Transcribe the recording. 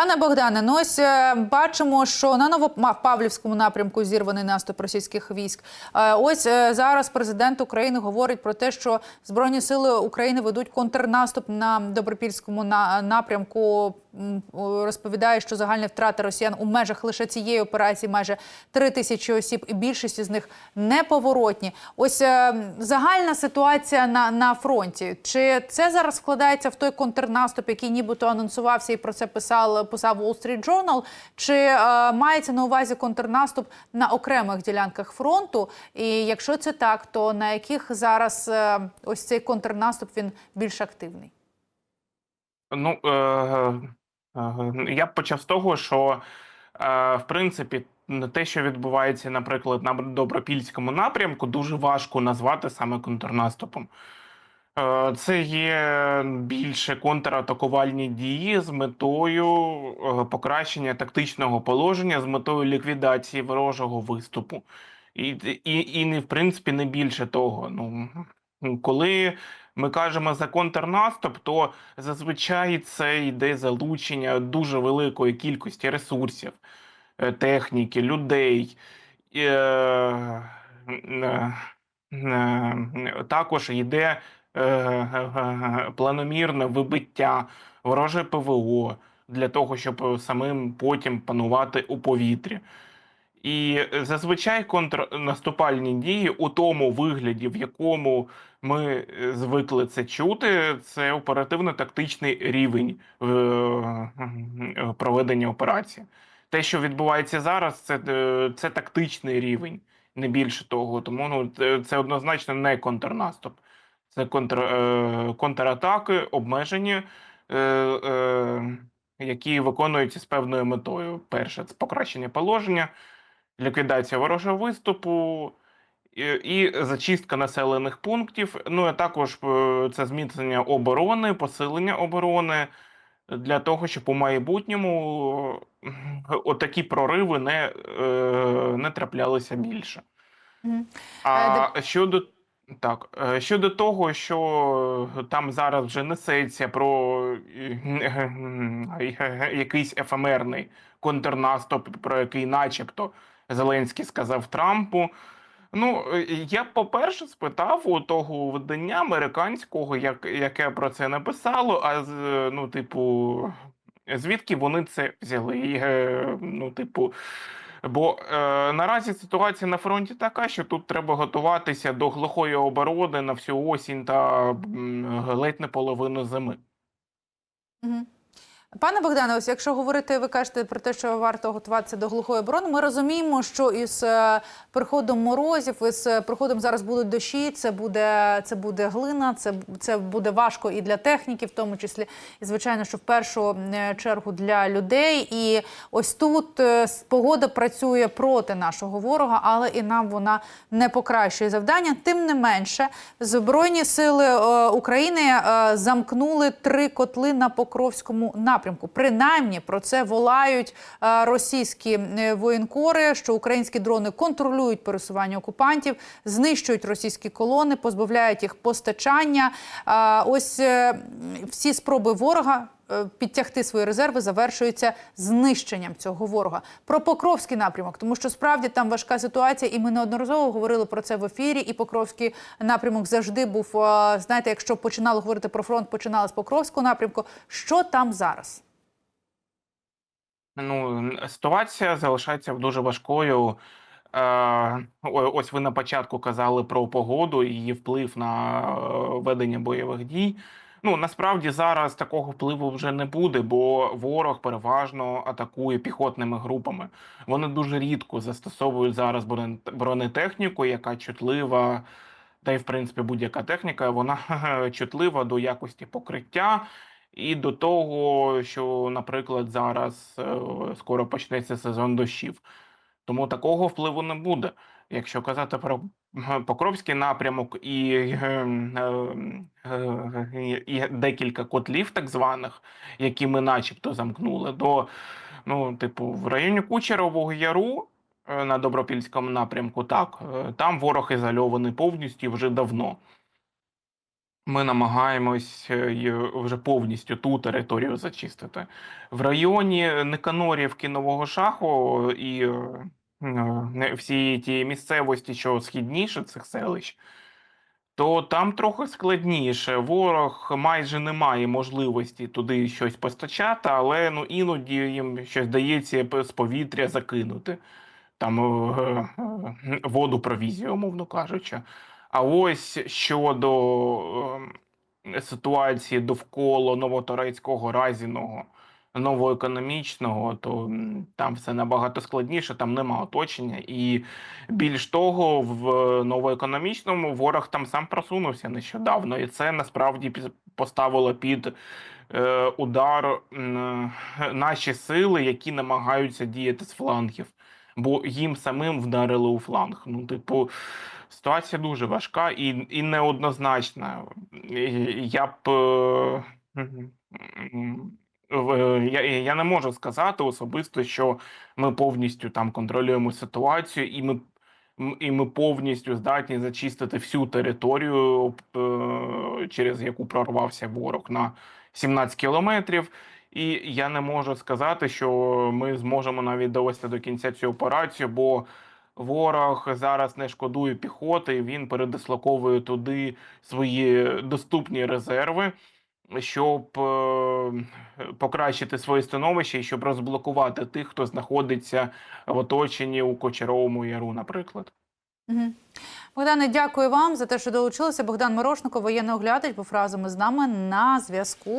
Пане Богдане, ну ось е, бачимо, що на Новопавлівському напрямку зірваний наступ російських військ. Е, Ось е, зараз президент України говорить про те, що Збройні сили України ведуть контрнаступ на Добропільському на- напрямку. Розповідає, що загальні втрати росіян у межах лише цієї операції майже три тисячі осіб, і більшість із них неповоротні. Ось е, загальна ситуація на, на фронті. Чи це зараз вкладається в той контрнаступ, який нібито анонсувався і про це писав, писав Wall Street Journal? Чи е, мається на увазі контрнаступ на окремих ділянках фронту? І якщо це так, то на яких зараз е, ось цей контрнаступ він більш активний? Ну, е, я б почав з того, що е, в принципі те, що відбувається, наприклад, на Добропільському напрямку, дуже важко назвати саме контрнаступом. Е, Це є більше контратакувальні дії з метою е, покращення тактичного положення, з метою ліквідації ворожого виступу. І, і, і в принципі, не більше того. Ну, коли ми кажемо за контрнаступ, то зазвичай це йде залучення дуже великої кількості ресурсів, е, техніки, людей. Е, е, Також йде планомірне вибиття вороже ПВО для того, щоб самим потім панувати у повітрі. І зазвичай контрнаступальні дії у тому вигляді, в якому ми е, звикли це чути, це оперативно-тактичний рівень е, е, проведення операції. Те, що відбувається зараз, це, це тактичний рівень, не більше того. Тому ну, це, однозначно не контрнаступ. Це контр, контратаки, обмежені, які виконуються з певною метою. Перше це покращення положення, ліквідація ворожого виступу і, зачистка населених пунктів. Ну а також е, це зміцнення оборони, посилення оборони для того, щоб у майбутньому е, отакі прориви не, е, не траплялися більше. А щодо так, щодо того, що там зараз вже несеться про якийсь ефемерний контрнаступ, про який, начебто, Зеленський сказав Трампу. Ну, е, я по-перше, спитав у того видання американського, як, яке про це написало, а е, ну, типу, звідки вони це взяли? Е, ну, типу, Бо е, наразі ситуація на фронті така, що тут треба готуватися до глухої оборони на всю осінь та м, ледь не половину зими. Мгм. Пане Богдане, ось якщо говорити, ви кажете про те, що варто готуватися до глухої оборони. Ми розуміємо, що із е, приходом морозів, із е, приходом зараз будуть дощі. Це буде це буде глина, це це буде важко і для техніки, в тому числі, і звичайно, що в першу е, чергу для людей. І ось тут погода працює проти нашого ворога, але і нам вона не покращує завдання. Тим не менше, збройні сили України замкнули три котли на Покровському напрямку. Принаймні про це волають е, російські е, воєнкори, що українські дрони контролюють пересування окупантів, знищують російські колони, позбавляють їх постачання. Ось е, всі спроби ворога. Е, Підтягти свої резерви завершуються знищенням цього ворога. Про Покровський напрямок, тому що справді там важка ситуація, і ми неодноразово говорили про це в ефірі. І Покровський напрямок завжди був. е, Знаєте, якщо починали говорити про фронт, починали з Покровського напрямку. Що там зараз? Ну, ситуація залишається дуже важкою. Е, ось ви на початку казали про погоду і її вплив на ведення бойових дій. Ну, насправді зараз такого впливу вже не буде, бо ворог переважно атакує піхотними групами. Вони дуже рідко застосовують зараз броне- бронетехніку, яка чутлива, та й в принципі будь-яка техніка, вона чутлива до якості покриття. І до того, що, наприклад, зараз е, скоро почнеться сезон дощів. Тому такого впливу не буде. Якщо казати про Покровський напрямок і, е, е, і декілька котлів, так званих, які ми начебто замкнули, до ну, типу, в районі Кучерового Яру е, на Добропільському напрямку, так, е, там ворог ізольований повністю вже давно. ми намагаємось вже повністю ту територію зачистити. В районі Никанорівки Нового Шаху і всієї тієї місцевості, що східніше цих селищ, то там трохи складніше. Ворог майже не має можливості туди щось постачати, але ну іноді їм щось дається з повітря закинути. Там е, е, воду провізію, умовно кажучи. А ось щодо е, ситуації довкола Новоторецького, Разіного, новоекономічного, то там все набагато складніше, там нема оточення. І більш того, в новоекономічному ворог там сам просунувся нещодавно, і це насправді поставило під е, удар наші сили, які намагаються діяти з флангів, бо їм самим вдарили у фланг. Ну, типу, ситуація дуже важка і, і неоднозначна. Я б. Я, я не можу сказати особисто, що ми повністю там контролюємо ситуацію, і ми, і ми повністю здатні зачистити всю територію, е, через яку прорвався ворог на 17 кілометрів. І я не можу сказати, що ми зможемо навіть довести до кінця цю операцію, бо ворог зараз не шкодує піхоти, він передислоковує туди свої доступні резерви, щоб е, покращити своє становище і щоб розблокувати тих, хто знаходиться в оточенні у Кочаровому Яру, наприклад. Угу. Богдане, дякую вам за те, що долучилися. Богдан Морошников, воєнний оглядач, був разом із нами на зв'язку.